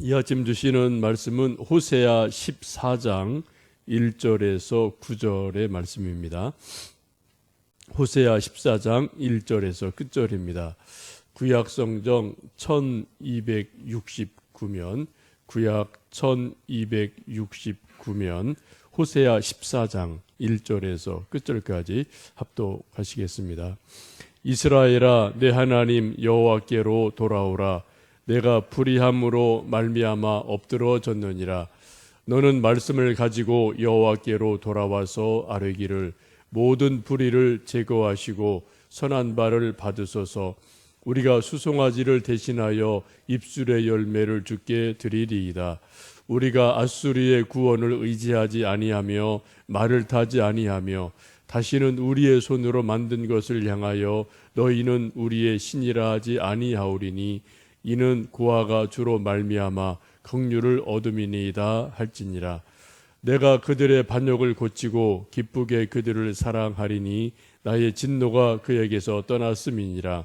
이 아침 주시는 말씀은 호세아 14장 1절에서 9절의 말씀입니다. 호세아 14장 1절에서 끝절입니다. 구약 성경 1269면 구약 1269면 호세아 14장 1절에서 끝절까지 합독하시겠습니다. 이스라엘아 내 하나님 여호와께로 돌아오라 내가 불의함으로 말미암아 엎드러졌느니라. 너는 말씀을 가지고 여호와께로 돌아와서 아뢰기를 모든 불의를 제거하시고 선한 바를 받으소서. 우리가 수송아지를 대신하여 입술의 열매를 주께 드리리이다. 우리가 아수리의 구원을 의지하지 아니하며 말을 타지 아니하며 다시는 우리의 손으로 만든 것을 향하여 너희는 우리의 신이라 하지 아니하오리니 이는 고아가 주로 말미암아 긍휼을 얻음이니이다 할지니라. 내가 그들의 반역을 고치고 기쁘게 그들을 사랑하리니 나의 진노가 그에게서 떠났음이니라.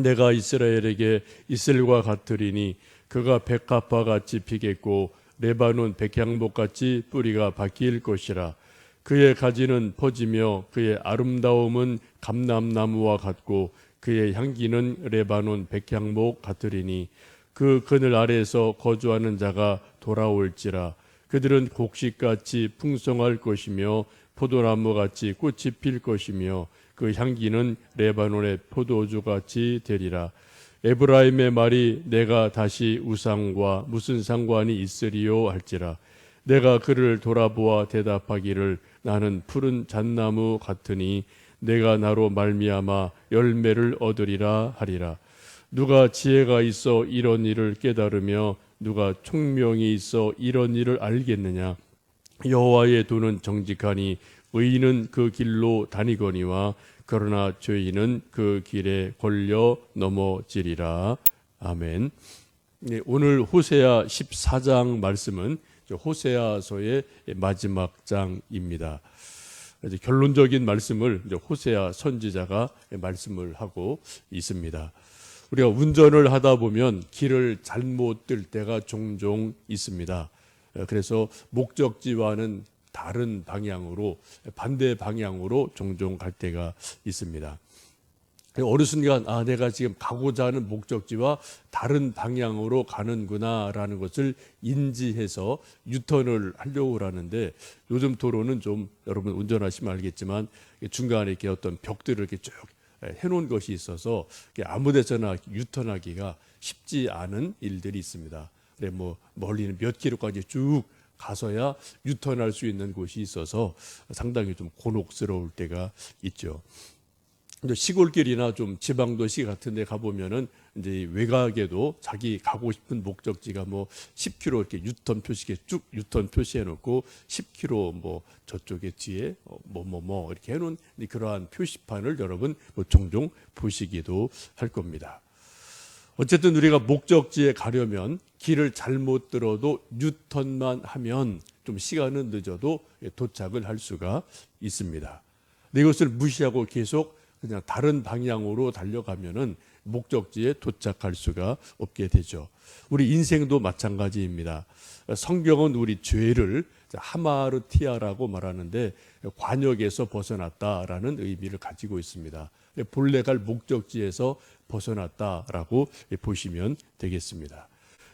내가 이스라엘에게 이슬과 같으리니 그가 백합화 같이 피겠고 레바논 백향목 같이 뿌리가 바뀔 것이라. 그의 가지는 퍼지며 그의 아름다움은 감람나무와 같고 그의 향기는 레바논 백향목 같으리니 그 그늘 아래에서 거주하는 자가 돌아올지라. 그들은 곡식같이 풍성할 것이며 포도나무 같이 꽃이 필 것이며 그 향기는 레바논의 포도주같이 되리라. 에브라임의 말이 내가 다시 우상과 무슨 상관이 있으리요 할지라. 내가 그를 돌아보아 대답하기를 나는 푸른 잣나무 같으니 내가 나로 말미암아 열매를 얻으리라 하리라 누가 지혜가 있어 이런 일을 깨달으며 누가 총명이 있어 이런 일을 알겠느냐 여호와의 도는 정직하니 의인은 그 길로 다니거니와 그러나 죄인은 그 길에 걸려 넘어지리라 아멘. 네, 오늘 호세아 14장 말씀은 호세아서의 마지막 장입니다. 이제 결론적인 말씀을 이제 호세아 선지자가 말씀을 하고 있습니다. 우리가 운전을 하다 보면 길을 잘못 들 때가 종종 있습니다. 그래서 목적지와는 다른 방향으로 반대 방향으로 종종 갈 때가 있습니다. 어느 순간 아 내가 지금 가고자 하는 목적지와 다른 방향으로 가는구나라는 것을 인지해서 유턴을 하려고 하는데 요즘 도로는 좀 여러분 운전하시면 알겠지만 중간에 이렇게 어떤 벽들을 이렇게 쭉 해놓은 것이 있어서 아무데서나 유턴하기가 쉽지 않은 일들이 있습니다. 그래 뭐 멀리는 몇 킬로까지 쭉 가서야 유턴할 수 있는 곳이 있어서 상당히 좀 곤혹스러울 때가 있죠. 시골길이나 좀 지방 도시 같은 데 가보면은 이제 외곽에도 자기 가고 싶은 목적지가 뭐 10km 이렇게 유턴 표시에 쭉 유턴 표시해 놓고 10km 뭐 저쪽에 뒤에 뭐뭐 뭐 이렇게 해 놓은 그러한 표시판을 여러분 뭐 종종 보시기도 할 겁니다. 어쨌든 우리가 목적지에 가려면 길을 잘못 들어도 유턴만 하면 좀 시간은 늦어도 도착을 할 수가 있습니다. 이것을 무시하고 계속 그냥 다른 방향으로 달려가면은 목적지에 도착할 수가 없게 되죠. 우리 인생도 마찬가지입니다. 성경은 우리 죄를 하마르티아라고 말하는데 관역에서 벗어났다라는 의미를 가지고 있습니다. 본래 갈 목적지에서 벗어났다라고 보시면 되겠습니다.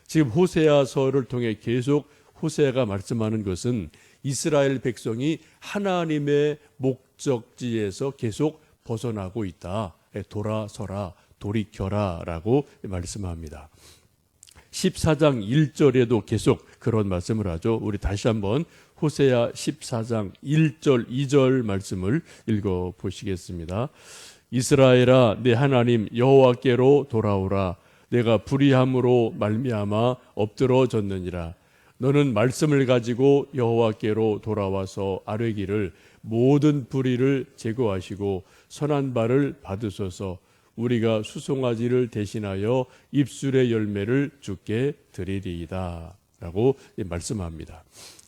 지금 호세아서를 통해 계속 호세가 말씀하는 것은 이스라엘 백성이 하나님의 목적지에서 계속 벗어나고 있다. 돌아서라, 돌이켜라라고 말씀합니다. 14장 1절에도 계속 그런 말씀을 하죠. 우리 다시 한번 호세아 14장 1절, 2절 말씀을 읽어 보시겠습니다. 이스라엘아 내 하나님 여호와께로 돌아오라 내가 불의함으로 말미암아 엎드러졌느니라 너는 말씀을 가지고 여호와께로 돌아와서 아뢰기를 모든 불의를 제거하시고 선한 바를 받으소서. 우리가 수송아지를 대신하여 입술의 열매를 주께 드리리이다. 라고 말씀합니다.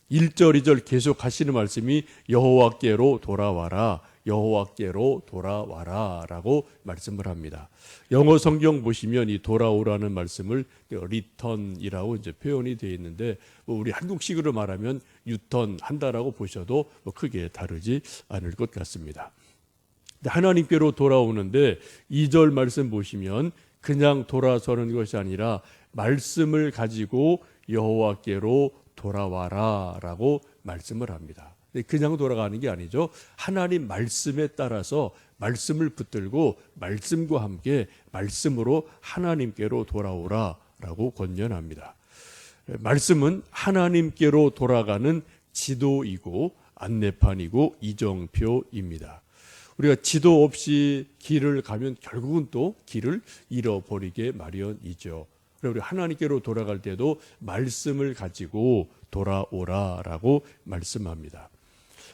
1절 2절 계속 하시는 말씀이 여호와께로 돌아와라 여호와께로 돌아와라라고 말씀을 합니다. 영어 성경 보시면 이 돌아오라는 말씀을 리턴이라고 이제 표현이 되어 있는데 뭐 우리 한국식으로 말하면 유턴 한다라고 보셔도 뭐 크게 다르지 않을 것 같습니다. 하나님께로 돌아오는데 2절 말씀 보시면 그냥 돌아서는 것이 아니라 말씀을 가지고 여호와께로 돌아와라라고 말씀을 합니다. 근데 그냥 돌아가는 게 아니죠. 하나님 말씀에 따라서 말씀을 붙들고 말씀과 함께 말씀으로 하나님께로 돌아오라라고 권면합니다. 말씀은 하나님께로 돌아가는 지도이고 안내판이고 이정표입니다. 우리가 지도 없이 길을 가면 결국은 또 길을 잃어버리게 마련이죠. 그래서 우리 하나님께로 돌아갈 때도 말씀을 가지고 돌아오라라고 말씀합니다.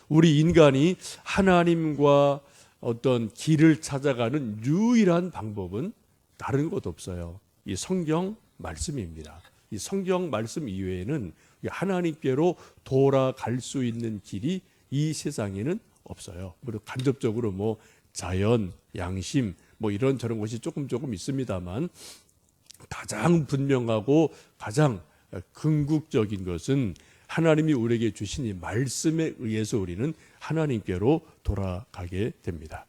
우리 인간이 하나님과 어떤 길을 찾아가는 유일한 방법은 다른 것 없어요. 이 성경 말씀입니다. 이 성경 말씀 이외에는 하나님께로 돌아갈 수 있는 길이 이 세상에는 없어요. 그리고 간접적으로 뭐 자연, 양심 뭐 이런 저런 것이 조금 조금 있습니다만 가장 분명하고 가장 궁극적인 것은 하나님이 우리에게 주신 이 말씀에 의해서 우리는 하나님께로 돌아가게 됩니다.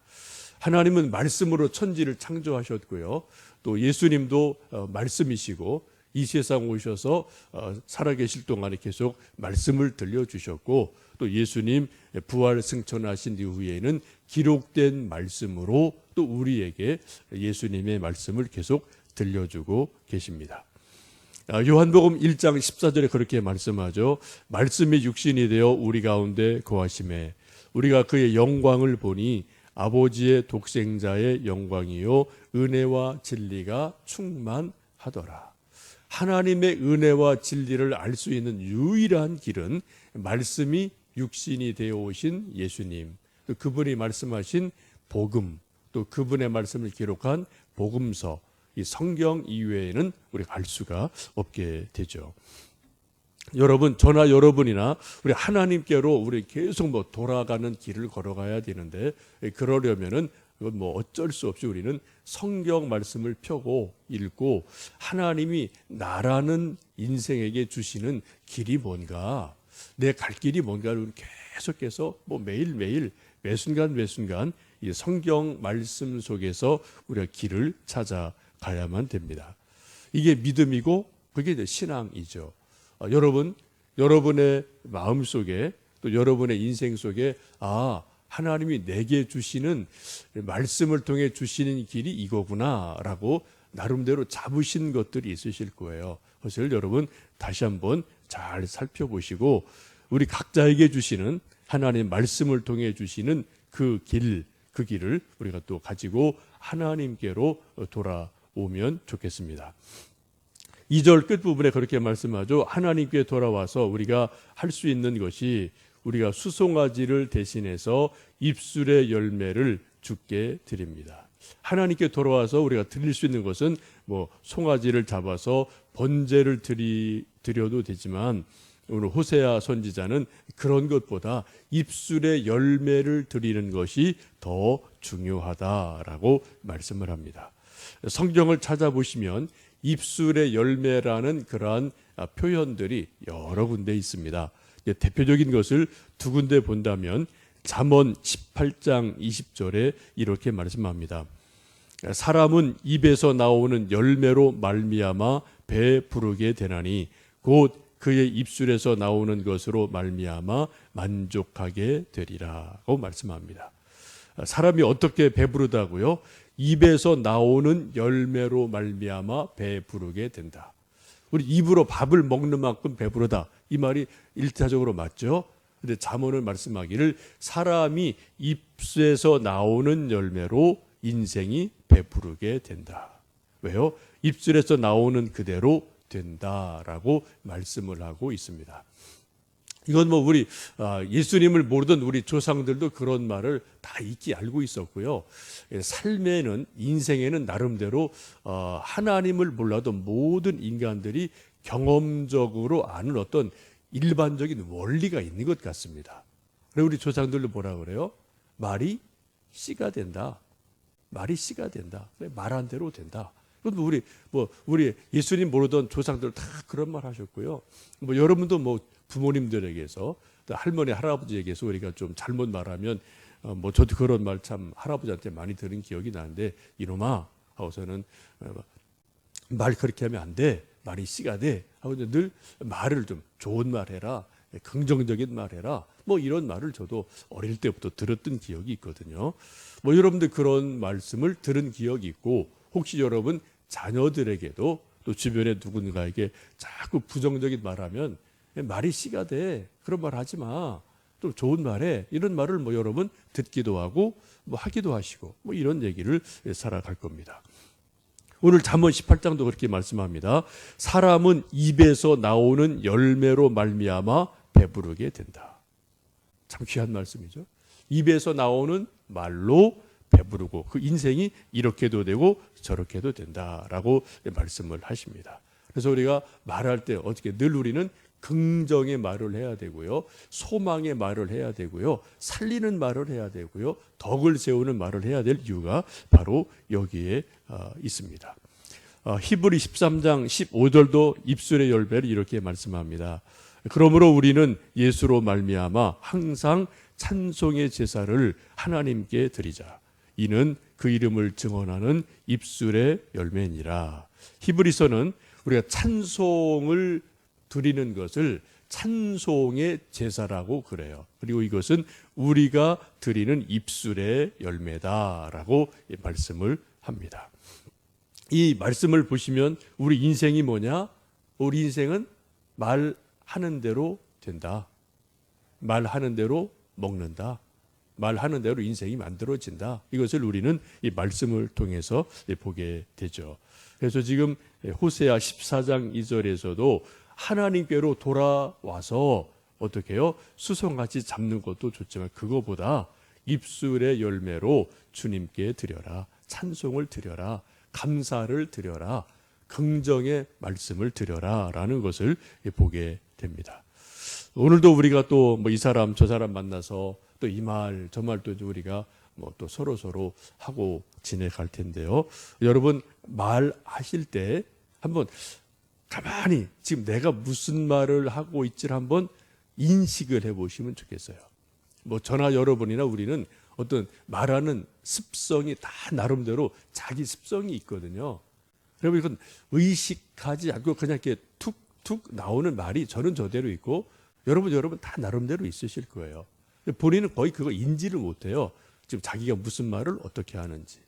하나님은 말씀으로 천지를 창조하셨고요. 또 예수님도 어, 말씀이시고 이 세상 오셔서 어, 살아계실 동안에 계속 말씀을 들려주셨고 또 예수님 부활 승천하신 이후에는 기록된 말씀으로 또 우리에게 예수님의 말씀을 계속 들려주고 계십니다. 아, 요한복음 1장 14절에 그렇게 말씀하죠. 말씀이 육신이 되어 우리 가운데 거하심에 우리가 그의 영광을 보니 아버지의 독생자의 영광이요 은혜와 진리가 충만하더라. 하나님의 은혜와 진리를 알 수 있는 유일한 길은 말씀이 육신이 되어 오신 예수님, 또 그분이 말씀하신 복음, 또 그분의 말씀을 기록한 복음서, 이 성경 이외에는 우리가 알 수가 없게 되죠. 여러분, 저나 여러분이나 우리 하나님께로 우리 계속 뭐 돌아가는 길을 걸어가야 되는데 그러려면은 그건 뭐 어쩔 수 없이 우리는 성경 말씀을 펴고 읽고 하나님이 나라는 인생에게 주시는 길이 뭔가 내 갈 길이 뭔가를 계속해서 뭐 매일매일 매 순간 매 순간 이 성경 말씀 속에서 우리가 길을 찾아 가야만 됩니다. 이게 믿음이고 그게 이제 신앙이죠. 어, 여러분, 여러분의 마음 속에 또 여러분의 인생 속에 아 하나님이 내게 주시는 말씀을 통해 주시는 길이 이거구나라고 나름대로 잡으신 것들이 있으실 거예요. 그것을 여러분 다시 한번 잘 살펴보시고 우리 각자에게 주시는 하나님 말씀을 통해 주시는 그 길, 그 길을 우리가 또 가지고 하나님께로 돌아 오면 좋겠습니다. 2절 끝부분에 그렇게 말씀하죠. 하나님께 돌아와서 우리가 할 수 있는 것이 우리가 수송아지를 대신해서 입술의 열매를 주께 드립니다. 하나님께 돌아와서 우리가 드릴 수 있는 것은 뭐 송아지를 잡아서 번제를 드리, 드려도 되지만 오늘 호세아 선지자는 그런 것보다 입술의 열매를 드리는 것이 더 중요하다라고 말씀을 합니다. 성경을 찾아보시면 입술의 열매라는 그러한 표현들이 여러 군데 있습니다. 대표적인 것을 두 군데 본다면 잠언 18장 20절에 이렇게 말씀합니다. 사람은 입에서 나오는 열매로 말미암아 배 부르게 되나니 곧 그의 입술에서 나오는 것으로 말미암아 만족하게 되리라고 말씀합니다. 사람이 어떻게 배부르다고요? 입에서 나오는 열매로 말미암아 배부르게 된다. 우리 입으로 밥을 먹는 만큼 배부르다. 이 말이 일차적으로 맞죠? 근데 잠언을 말씀하기를 사람이 입에서 나오는 열매로 인생이 배부르게 된다. 왜요? 입술에서 나오는 그대로 된다라고 말씀을 하고 있습니다. 이건 뭐 우리 아, 예수님을 모르던 우리 조상들도 그런 말을 다 익히 알고 있었고요. 예, 삶에는 인생에는 나름대로 어, 하나님을 몰라도 모든 인간들이 경험적으로 아는 어떤 일반적인 원리가 있는 것 같습니다. 그리고 우리 조상들도 뭐라 그래요? 말이 씨가 된다. 말이 씨가 된다. 말한 대로 된다. 그럼 우리 뭐 우리 예수님 모르던 조상들 다 그런 말 하셨고요. 뭐 여러분도 뭐 부모님들에게서 또 할머니 할아버지에게서 우리가 좀 잘못 말하면 어, 뭐 저도 그런 말 참 할아버지한테 많이 들은 기억이 나는데 이놈아 하고서는 어, 말 그렇게 하면 안 돼. 말이 씨가 돼. 하고 늘 말을 좀 좋은 말 해라. 긍정적인 말 해라. 뭐 이런 말을 저도 어릴 때부터 들었던 기억이 있거든요. 뭐 여러분들 그런 말씀을 들은 기억이 있고 혹시 여러분 자녀들에게도 또 주변에 누군가에게 자꾸 부정적인 말하면 말이 씨가 돼. 그런 말 하지 마. 좀 좋은 말해. 이런 말을 뭐 여러분 듣기도 하고 뭐 하기도 하시고 뭐 이런 얘기를 살아갈 겁니다. 오늘 잠언 18장도 그렇게 말씀합니다. 사람은 입에서 나오는 열매로 말미암아 배부르게 된다. 참 귀한 말씀이죠. 입에서 나오는 말로 배부르고 그 인생이 이렇게도 되고 저렇게도 된다라고 말씀을 하십니다. 그래서 우리가 말할 때 어떻게 늘 우리는 긍정의 말을 해야 되고요. 소망의 말을 해야 되고요. 살리는 말을 해야 되고요. 덕을 세우는 말을 해야 될 이유가 바로 여기에 어, 있습니다. 어, 히브리 13장 15절도 입술의 열매를 이렇게 말씀합니다. 그러므로 우리는 예수로 말미암아 항상 찬송의 제사를 하나님께 드리자. 이는 그 이름을 증언하는 입술의 열매니라. 히브리서는 우리가 찬송을 드리는 것을 찬송의 제사라고 그래요. 그리고 이것은 우리가 드리는 입술의 열매다라고 말씀을 합니다. 이 말씀을 보시면 우리 인생이 뭐냐? 우리 인생은 말하는 대로 된다. 말하는 대로 먹는다. 말하는 대로 인생이 만들어진다. 이것을 우리는 이 말씀을 통해서 보게 되죠. 그래서 지금 호세아 14장 2절에서도 하나님께로 돌아와서 어떻게 해요? 수송같이 잡는 것도 좋지만 그거보다 입술의 열매로 주님께 드려라. 찬송을 드려라. 감사를 드려라. 긍정의 말씀을 드려라 라는 것을 보게 됩니다. 오늘도 우리가 또 뭐 이 사람 저 사람 만나서 또 이 말 저 말 또 우리가 뭐 또 서로 서로 하고 지내갈 텐데요. 여러분 말하실 때 한번 가만히 지금 내가 무슨 말을 하고 있지를 한번 인식을 해보시면 좋겠어요. 뭐 저나 여러분이나 우리는 어떤 말하는 습성이 다 나름대로 자기 습성이 있거든요. 여러분 이건 의식하지 않고 그냥 이렇게 툭툭 나오는 말이 저는 저대로 있고 여러분 여러분 다 나름대로 있으실 거예요. 본인은 거의 그거 인지를 못해요. 지금 자기가 무슨 말을 어떻게 하는지.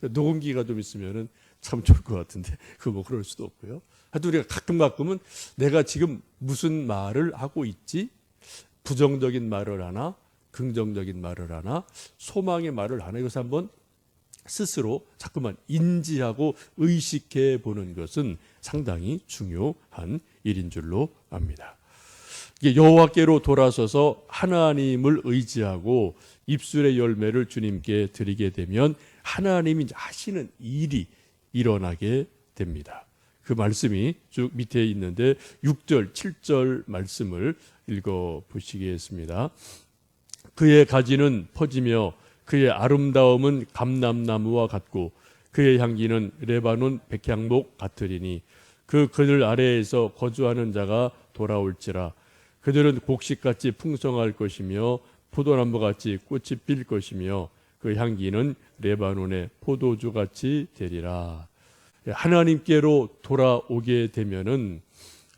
녹음기가 좀 있으면은 참 좋을 것 같은데 그뭐 그럴 수도 없고요. 하여튼 우리가 가끔 가끔은 내가 지금 무슨 말을 하고 있지? 부정적인 말을 하나? 긍정적인 말을 하나? 소망의 말을 하나? 이것을 한번 스스로 자꾸만 인지하고 의식해 보는 것은 상당히 중요한 일인 줄로 압니다. 여호와께로 돌아서서 하나님을 의지하고 입술의 열매를 주님께 드리게 되면 하나님이 하시는 일이 일어나게 됩니다. 그 말씀이 쭉 밑에 있는데 6절, 7절 말씀을 읽어 보시겠습니다. 그의 가지는 퍼지며 그의 아름다움은 감람나무와 같고 그의 향기는 레바논 백향목 같으리니 그 그들 아래에서 거주하는 자가 돌아올지라 그들은 곡식같이 풍성할 것이며 포도나무같이 꽃이 필 것이며 그 향기는 레바논의 포도주같이 되리라. 하나님께로 돌아오게 되면은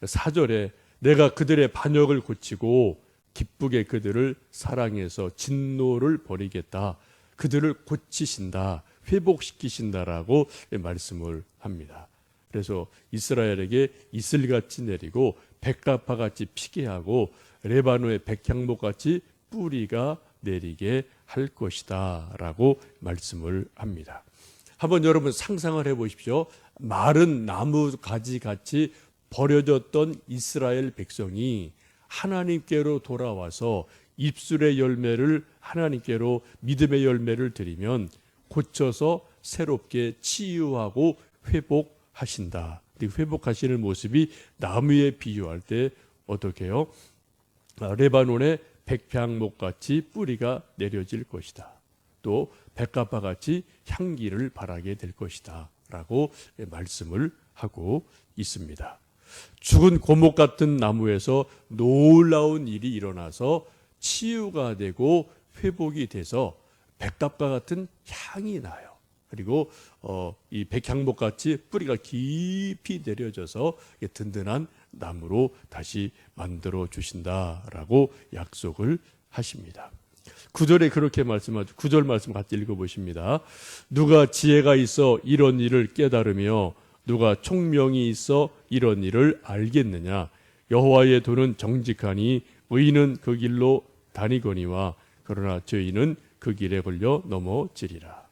사절에 내가 그들의 반역을 고치고 기쁘게 그들을 사랑해서 진노를 버리겠다. 그들을 고치신다. 회복시키신다라고 말씀을 합니다. 그래서 이스라엘에게 이슬같이 내리고 백가파 같이 피게 하고 레바노의 백향목 같이 뿌리가 내리게 할 것이다라고 말씀을 합니다. 한번 여러분 상상을 해 보십시오. 마른 나무 가지 같이 버려졌던 이스라엘 백성이 하나님께로 돌아와서 입술의 열매를 하나님께로 믿음의 열매를 드리면 고쳐서 새롭게 치유하고 회복하신다. 회복하시는 모습이 나무에 비유할 때 어떻게 해요? 아, 레바논의 백향목 같이 뿌리가 내려질 것이다. 또또 백합과 같이 향기를 발하게 될 것이다 라고 말씀을 하고 있습니다. 죽은 고목 같은 나무에서 놀라운 일이 일어나서 치유가 되고 회복이 돼서 백합과 같은 향이 나요. 그리고 어, 이 백향목 같이 뿌리가 깊이 내려져서 든든한 나무로 다시 만들어 주신다라고 약속을 하십니다. 구절에 그렇게 말씀하죠. 구절 말씀 같이 읽어 보십니다. 누가 지혜가 있어 이런 일을 깨달으며 누가 총명이 있어 이런 일을 알겠느냐? 여호와의 도는 정직하니 의인은 그 길로 다니거니와 그러나 죄인은 그 길에 걸려 넘어지리라.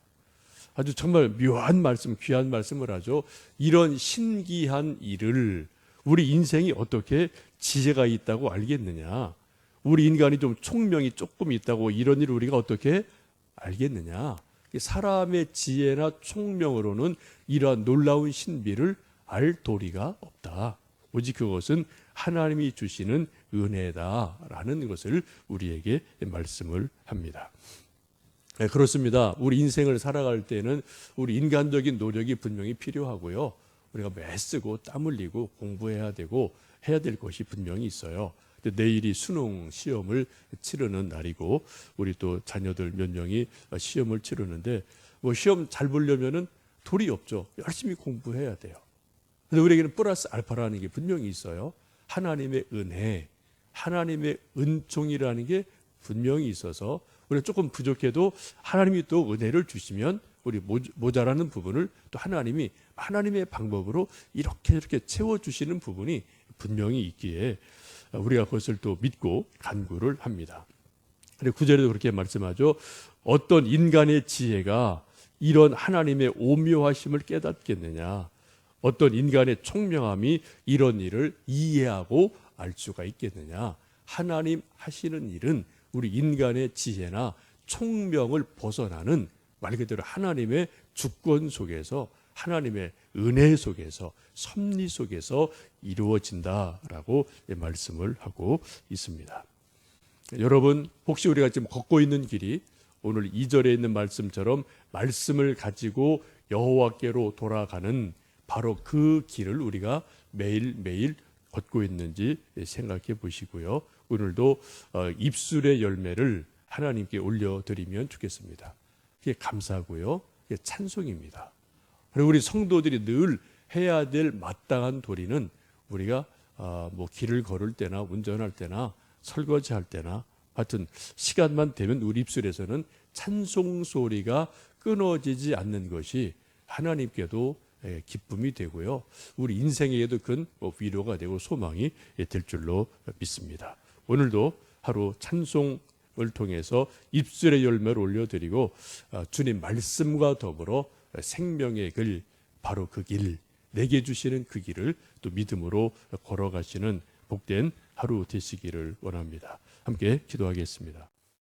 아주 정말 묘한 말씀, 귀한 말씀을 하죠. 이런 신기한 일을 우리 인생이 어떻게 지혜가 있다고 알겠느냐? 우리 인간이 좀 총명이 조금 있다고 이런 일을 우리가 어떻게 알겠느냐? 사람의 지혜나 총명으로는 이러한 놀라운 신비를 알 도리가 없다. 오직 그것은 하나님이 주시는 은혜다라는 것을 우리에게 말씀을 합니다. 네, 그렇습니다. 우리 인생을 살아갈 때는 우리 인간적인 노력이 분명히 필요하고요. 우리가 매쓰고 땀 흘리고 공부해야 되고 해야 될 것이 분명히 있어요. 내일이 수능 시험을 치르는 날이고 우리 또 자녀들 몇 명이 시험을 치르는데 뭐 시험 잘 보려면은 돌이 없죠. 열심히 공부해야 돼요. 근데 우리에게는 플러스 알파라는 게 분명히 있어요. 하나님의 은혜, 하나님의 은총이라는 게 분명히 있어서 우리가 조금 부족해도 하나님이 또 은혜를 주시면 우리 모자라는 부분을 또 하나님이 하나님의 방법으로 이렇게 이렇게 채워 주시는 부분이 분명히 있기에 우리가 그것을 또 믿고 간구를 합니다. 그리고 구절에도 그렇게 말씀하죠. 어떤 인간의 지혜가 이런 하나님의 오묘하심을 깨닫겠느냐? 어떤 인간의 총명함이 이런 일을 이해하고 알 수가 있겠느냐? 하나님 하시는 일은 우리 인간의 지혜나 총명을 벗어나는 말 그대로 하나님의 주권 속에서 하나님의 은혜 속에서 섭리 속에서 이루어진다라고 말씀을 하고 있습니다. 여러분 혹시 우리가 지금 걷고 있는 길이 오늘 2절에 있는 말씀처럼 말씀을 가지고 여호와께로 돌아가는 바로 그 길을 우리가 매일매일 걷고 있는지 생각해 보시고요. 오늘도 어, 입술의 열매를 하나님께 올려드리면 좋겠습니다. 그게 감사고요. 그게 찬송입니다. 그리고 우리 성도들이 늘 해야 될 마땅한 도리는 우리가 어, 뭐 길을 걸을 때나 운전할 때나 설거지할 때나 하여튼 시간만 되면 우리 입술에서는 찬송 소리가 끊어지지 않는 것이 하나님께도 예, 기쁨이 되고요. 우리 인생에도 큰뭐 위로가 되고 소망이 될 줄로 믿습니다. 오늘도 하루 찬송을 통해서 입술의 열매를 올려드리고 어, 주님 말씀과 더불어 생명의 길 바로 그 길, 내게 주시는 그 길을 또 믿음으로 걸어가시는 복된 하루 되시기를 원합니다. 함께 기도하겠습니다.